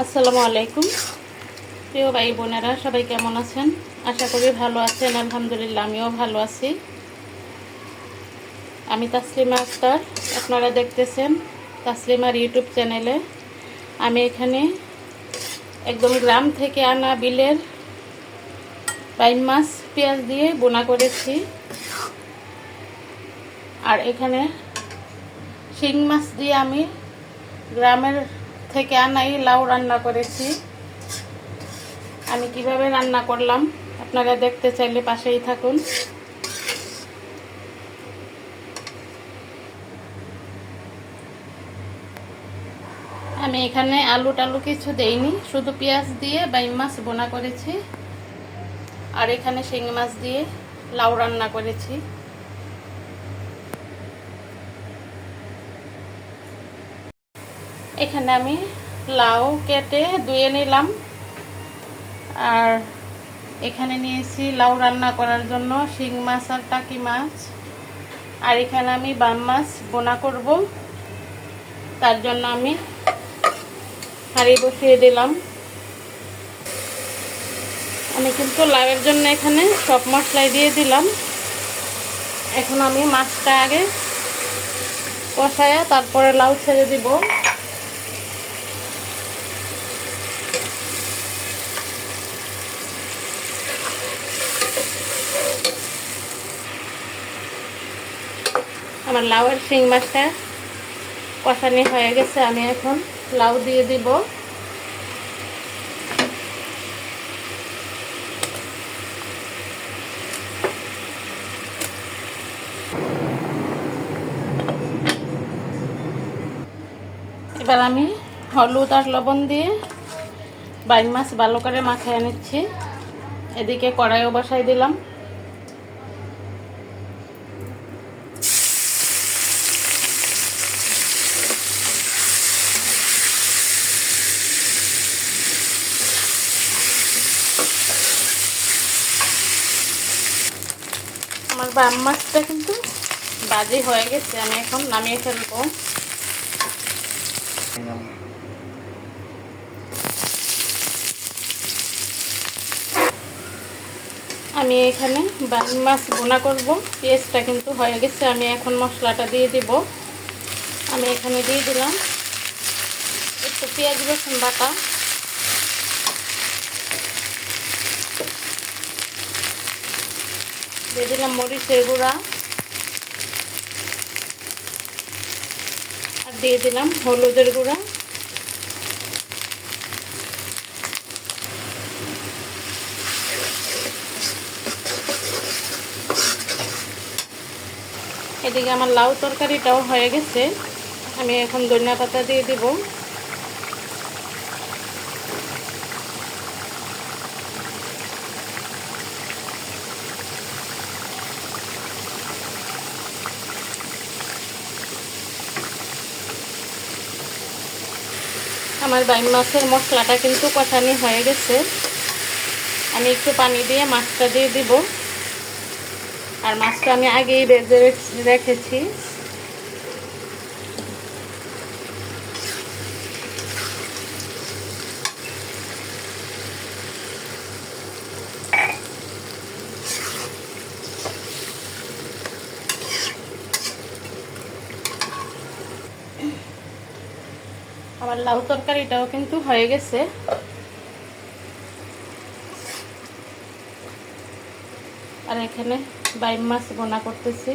আসসালামু আলাইকুম। প্রিয় ভাই বোনেরা, সবাই কেমন আছেন? আশা করি ভালো আছেন, আলহামদুলিল্লাহ, আমিও ভালো আছি। আমি তাসলিমা আক্তার, আপনারা দেখতেছেন তাসলিমার ইউটিউব চ্যানেলে। আমি এখানে একদম গ্রাম থেকে আনা বিলের বাইম মাছ, পেঁয়াজ দিয়ে বোনা করেছি। আর এখানে শিং মাছ দিয়ে আমি গ্রামের থেকে আনাই, লাউ রান্না করেছি। আমি কীভাবে রান্না করলাম, আপনারা দেখতে চাইলে পাশেই থাকুন। আমি এখানে আলু টালু কিছু দেইনি, শুধু পেঁয়াজ দিয়ে বাইম মাছ বোনা করেছি। আর এখানে শিং মাছ দিয়ে লাউ রান্না করেছি। এখানে আমি লাউ কেটে ধুয়ে নিলাম। আর এখানে নিয়েছি লাউ রান্না করার জন্য শিং মাছ আর টাকি মাছ। আর এখানে আমি বাম মাছ বোনা করব। তার জন্য আমি হাঁড়ি বসিয়ে দিলাম। আমি কিন্তু লাউয়ের জন্য এখানে সব মশলাই দিয়ে দিলাম। এখন আমি মাছটা আগে কষায়া তারপরে লাউ ছেড়ে দিব। আমার লাউয়ের শিং মাছটা কষানি হয়ে গেছে, আমি এখন লাউ দিয়ে দিব। এবার আমি হলুদ আর লবণ দিয়ে বাইম মাছ ভালো করে মাখায় নিচ্ছি। এদিকে কড়াইও বসাই দিলাম। আমার বাম মাছটা কিন্তু বাজি হয়ে গেছে, আমি এখন নামিয়ে ফেলব। আমি এখানে বাম মাছ বোনা করব, পেঁয়াজটা কিন্তু হয়ে গেছে, আমি এখন মশলাটা দিয়ে দিব। আমি এখানে দিয়ে দিলাম একটু পেঁয়াজ রসুন বাটা। দিয়ে দিলাম মরিচের গুঁড়া। আর দিয়ে দিলাম হলুদের গুঁড়া। এদিকে আমার লাউ তরকারিটাও হয়ে গেছে। আমি এখন ধনিয়া পাতা দিয়ে দিব। আমার বাইম মাছের মশলাটা কিন্তু কষানি হয়ে গেছে। আমি একটু পানি দিয়ে মাছটা দিয়ে দিব। আর মাছটা আমি আগেই বেজে রেখেছি। আমার লাউ তরকারিটাও কিন্তু হয়ে গেছে। আর এখানে বাইম মাছ বোনা করতেছি।